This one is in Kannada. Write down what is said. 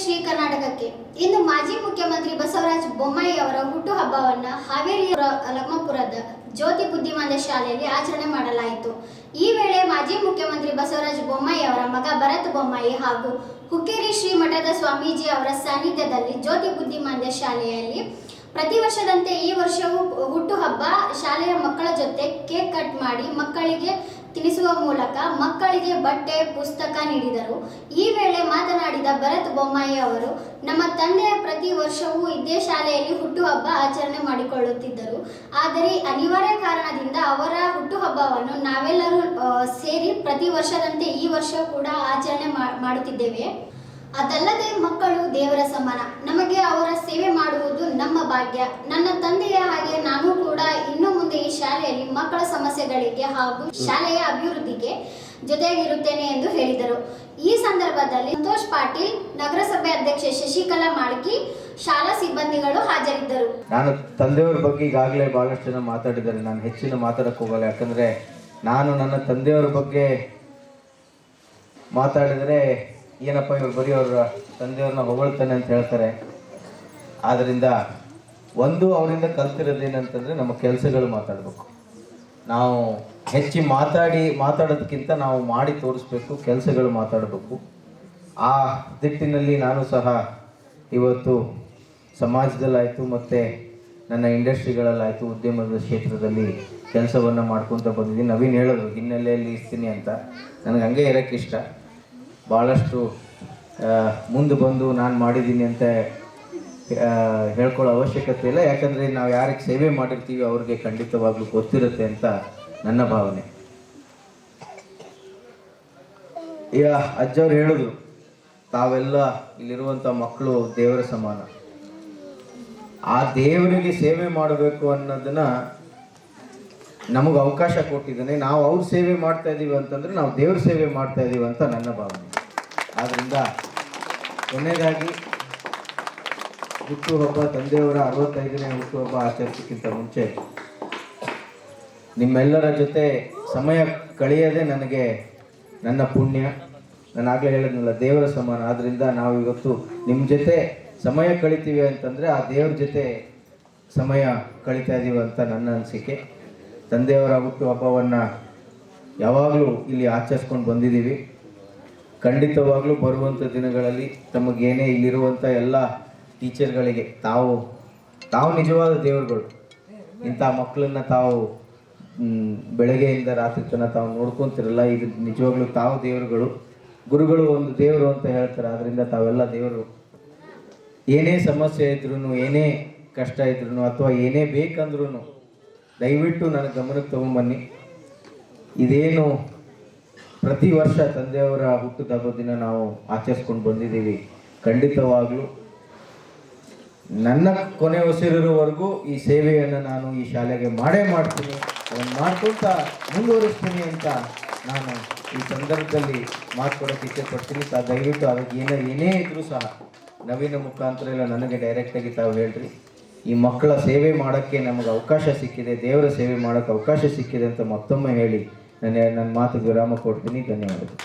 ಶ್ರೀ ಕರ್ನಾಟಕಕ್ಕೆ. ಇಂದು ಮಾಜಿ ಮುಖ್ಯಮಂತ್ರಿ ಬಸವರಾಜ ಬೊಮ್ಮಾಯಿ ಅವರ ಹುಟ್ಟುಹಬ್ಬವನ್ನು ಹಾವೇರಿಯ ಲಕ್ಮಪುರದ ಜ್ಯೋತಿ ಬುದ್ಧಿಮಾಂದ್ಯ ಶಾಲೆಯಲ್ಲಿ ಆಚರಣೆ ಮಾಡಲಾಯಿತು. ಈ ವೇಳೆ ಮಾಜಿ ಮುಖ್ಯಮಂತ್ರಿ ಬಸವರಾಜ ಬೊಮ್ಮಾಯಿ ಅವರ ಮಗ ಭರತ್ ಬೊಮ್ಮಾಯಿ ಹಾಗೂ ಹುಕ್ಕೇರಿ ಶ್ರೀ ಮಠದ ಸ್ವಾಮೀಜಿ ಅವರ ಸಾನ್ನಿಧ್ಯದಲ್ಲಿ ಜ್ಯೋತಿ ಬುದ್ಧಿಮಾಂದ್ಯ ಶಾಲೆಯಲ್ಲಿ ಪ್ರತಿ ವರ್ಷದಂತೆ ಈ ವರ್ಷವೂ ಹುಟ್ಟುಹಬ್ಬ. ಶಾಲೆಯ ಮಕ್ಕಳ ಜೊತೆ ಕೇಕ್ ಕಟ್ ಮಾಡಿ ಮಕ್ಕಳಿಗೆ ತಿನ್ನಿಸುವ ಮೂಲಕ ಮಕ್ಕಳಿಗೆ ಬಟ್ಟೆ, ಪುಸ್ತಕ ನೀಡಿದರು. ಈ ವೇಳೆ ಮಾತನಾಡಿದ ಭರತ್ ಬೊಮ್ಮಾಯಿ ಅವರು, ನಮ್ಮ ತಂದೆಯ ಪ್ರತಿ ವರ್ಷವೂ ಇದೇ ಶಾಲೆಯಲ್ಲಿ ಹುಟ್ಟುಹಬ್ಬ ಆಚರಣೆ ಮಾಡಿಕೊಳ್ಳುತ್ತಿದ್ದರು. ಆದರೆ ಅನಿವಾರ್ಯ ಕಾರಣದಿಂದ ಅವರ ಹುಟ್ಟುಹಬ್ಬವನ್ನು ನಾವೆಲ್ಲರೂ ಸೇರಿ ಪ್ರತಿ ವರ್ಷದಂತೆ ಈ ವರ್ಷ ಕೂಡ ಆಚರಣೆ ಮಾಡುತ್ತಿದ್ದೇವೆ. ಅದಲ್ಲದೆ ಮಕ್ಕಳು ದೇವರ ಸಮಾನ. ನಮಗೆ ಅವರ ಸೇವೆ ಮಾಡುವುದು ಭಾಗ್ಯ. ನನ್ನ ತಂದೆಯ ಹಾಗೆ ನಾನು ಕೂಡ ಇನ್ನು ಮುಂದೆ ಈ ಶಾಲೆಯಲ್ಲಿ ಮಕ್ಕಳ ಸಮಸ್ಯೆಗಳಿಗೆ ಹಾಗೂ ಶಾಲೆಯ ಅಭಿವೃದ್ಧಿಗೆ ಜೊತೆಯಾಗಿರುತ್ತೇನೆ ಎಂದು ಹೇಳಿದರು. ಈ ಸಂದರ್ಭದಲ್ಲಿ ಸಂತೋಷ್ ಪಾಟೀಲ್, ನಗರಸಭೆ ಅಧ್ಯಕ್ಷೆ ಶಶಿಕಲಾ ಮಾಳ್ಕಿ ಶಾಲಾ ಸಿಬ್ಬಂದಿಗಳು ಹಾಜರಿದ್ದರು. ನಾನು ತಂದೆಯವರ ಬಗ್ಗೆ ಈಗಾಗಲೇ ಬಹಳಷ್ಟು ಜನ ಮಾತಾಡಿದ್ದಾರೆ. ನಾನು ಹೆಚ್ಚಿನ ಮಾತಾಡಕ್ಕೆ ಹೋಗಲ್ಲ. ಯಾಕಂದರೆ ನಾನು ನನ್ನ ತಂದೆಯವರ ಬಗ್ಗೆ ಮಾತಾಡಿದರೆ ಏನಪ್ಪ ಇವರು ಬರೀ ಅವರ ತಂದೆಯವ್ರನ್ನ ಹೊಗಳ್ತಾನೆ ಅಂತ ಹೇಳ್ತಾರೆ. ಆದ್ದರಿಂದ ಒಂದು ಅವರಿಂದ ಕಲ್ತಿರೋದೇನಂತಂದರೆ ನಮ್ಮ ಕೆಲಸಗಳು ಮಾತಾಡಬೇಕು. ನಾವು ಹೆಚ್ಚಿ ಮಾತಾಡಿ, ಮಾತಾಡೋದಕ್ಕಿಂತ ನಾವು ಮಾಡಿ ತೋರಿಸ್ಬೇಕು, ಕೆಲಸಗಳು ಮಾತಾಡಬೇಕು. ಆ ದಿಟ್ಟಿನಲ್ಲಿ ನಾನು ಸಹ ಇವತ್ತು ಸಮಾಜದಲ್ಲಾಯಿತು ಮತ್ತು ನನ್ನ ಇಂಡಸ್ಟ್ರಿಗಳಲ್ಲಾಯಿತು, ಉದ್ಯಮದ ಕ್ಷೇತ್ರದಲ್ಲಿ ಕೆಲಸವನ್ನು ಮಾಡ್ಕೊತ ಬಂದಿದ್ದೀನಿ. ನವೀನ್ ಹೇಳೋದು, ಹಿನ್ನೆಲೆಯಲ್ಲಿ ಇರ್ತೀನಿ ಅಂತ. ನನಗೆ ಹಂಗೆ ಇರೋಕ್ಕೆ ಇಷ್ಟ ಭಾಳಷ್ಟು ಮುಂದೆ ಬಂದು ನಾನು ಮಾಡಿದ್ದೀನಿ ಅಂತ ಹೇಳ್ಕೊಳ್ಳೋ ಅವಶ್ಯಕತೆ ಇಲ್ಲ. ಯಾಕಂದರೆ ನಾವು ಯಾರಿಗೆ ಸೇವೆ ಮಾಡಿರ್ತೀವಿ ಅವ್ರಿಗೆ ಖಂಡಿತವಾಗ್ಲೂ ಗೊತ್ತಿರುತ್ತೆ ಅಂತ ನನ್ನ ಭಾವನೆ. ಈಗ ಅಜ್ಜವ್ರು ಹೇಳಿದ್ರು, ತಾವೆಲ್ಲ ಇಲ್ಲಿರುವಂಥ ಮಕ್ಕಳು ದೇವರ ಸಮಾನ. ಆ ದೇವರಿಗೆ ಸೇವೆ ಮಾಡಬೇಕು ಅನ್ನೋದನ್ನ ನಮಗೆ ಅವಕಾಶ ಕೊಟ್ಟಿದ್ದಾನೆ. ನಾವು ಅವ್ರ ಸೇವೆ ಮಾಡ್ತಾ ಇದ್ದೀವಿ ಅಂತಂದ್ರೆ ನಾವು ದೇವ್ರ ಸೇವೆ ಮಾಡ್ತಾ ಇದ್ದೀವಿ ಅಂತ ನನ್ನ ಭಾವನೆ. ಆದ್ದರಿಂದ ಕೊನೆಯದಾಗಿ ಹುಟ್ಟುಹಬ್ಬ ತಂದೆಯವರ ಅರವತ್ತೈದನೇ ಹುಟ್ಟುಹಬ್ಬ ಆಚರಿಸೋಕ್ಕಿಂತ ಮುಂಚೆ ನಿಮ್ಮೆಲ್ಲರ ಜೊತೆ ಸಮಯ ಕಳೆಯದೆ ನನಗೆ ನನ್ನ ಪುಣ್ಯ, ನಾನು ಆಗಲೇ ಹೇಳಿದ್ನಲ್ಲ, ದೇವರ ಸಮಾನ. ಆದ್ದರಿಂದ ನಾವು ಇವತ್ತು ನಿಮ್ಮ ಜೊತೆ ಸಮಯ ಕಳಿತೀವಿ ಅಂತಂದರೆ ಆ ದೇವ್ರ ಜೊತೆ ಸಮಯ ಕಳೀತಾ ಇದ್ದೀವಿ ಅಂತ ನನ್ನ ಅನಿಸಿಕೆ. ತಂದೆಯವರ ಹುಟ್ಟು ಹಬ್ಬವನ್ನು ಯಾವಾಗಲೂ ಇಲ್ಲಿ ಆಚರಿಸ್ಕೊಂಡು ಬಂದಿದ್ದೀವಿ. ಖಂಡಿತವಾಗಲೂ ಬರುವಂಥ ದಿನಗಳಲ್ಲಿ ತಮಗೇನೇ ಇಲ್ಲಿರುವಂಥ ಎಲ್ಲ ಟೀಚರ್ಗಳಿಗೆ ತಾವು ತಾವು ನಿಜವಾದ ದೇವರುಗಳು. ಇಂಥ ಮಕ್ಕಳನ್ನ ತಾವು ಬೆಳಗ್ಗೆಯಿಂದ ರಾತ್ರಿ ತನಕ ತಾವು ನೋಡ್ಕೊಂತಿರಲ್ಲ, ಇದು ನಿಜವಾಗ್ಲೂ ತಾವು ದೇವರುಗಳು. ಗುರುಗಳು ಒಂದು ದೇವರು ಅಂತ ಹೇಳ್ತಾರೆ ಅದರಿಂದ ತಾವೆಲ್ಲ ದೇವರು. ಏನೇ ಸಮಸ್ಯೆ ಇದ್ರೂ ಏನೇ ಕಷ್ಟ ಇದ್ರೂ ಅಥವಾ ಏನೇ ಬೇಕಂದ್ರೂ ದಯವಿಟ್ಟು ನನ್ನ ಗಮನಕ್ಕೆ ತೊಗೊಂಬನ್ನಿ. ಇದೇನು ಪ್ರತಿ ವರ್ಷ ತಂದೆಯವರ ಹುಟ್ಟುಹಬ್ಬ ದಿನ ನಾವು ಆಚರಿಸ್ಕೊಂಡು ಬಂದಿದ್ದೀವಿ. ಖಂಡಿತವಾಗ್ಲೂ ನನ್ನ ಕೊನೆ ಉಸಿರಿರುವವರೆಗೂ ಈ ಸೇವೆಯನ್ನು ನಾನು ಈ ಶಾಲೆಗೆ ಮಾಡೇ ಮಾಡ್ತೀನಿ. ಅದನ್ನು ಮಾಡ್ಕೊಳ್ತಾ ಮುಂದುವರಿಸ್ತೀನಿ ಅಂತ ನಾನು ಈ ಸಂದರ್ಭದಲ್ಲಿ ಮಾತು ಇಷ್ಟಪಡ್ತೀನಿ ಇಚ್ಛೆಪಡ್ತೀನಿ. ಸಹ ದಯವಿಟ್ಟು ಅದಕ್ಕೆ ಏನೇ ಏನೇ ಇದ್ರೂ ಸಹ ನವೀನ ಮುಖಾಂತರ ಇಲ್ಲ ನನಗೆ ಡೈರೆಕ್ಟಾಗಿ ತಾವು ಹೇಳ್ರಿ. ಈ ಮಕ್ಕಳ ಸೇವೆ ಮಾಡೋಕ್ಕೆ ನಮಗೆ ಅವಕಾಶ ಸಿಕ್ಕಿದೆ, ದೇವರ ಸೇವೆ ಮಾಡೋಕ್ಕೆ ಅವಕಾಶ ಸಿಕ್ಕಿದೆ ಅಂತ ಮತ್ತೊಮ್ಮೆ ಹೇಳಿ, ನನ್ನ ನನ್ನ ಮಾತು ವಿರಾಮ ಕೊಡ್ತೀನಿ. ಧನ್ಯವಾದಗಳು.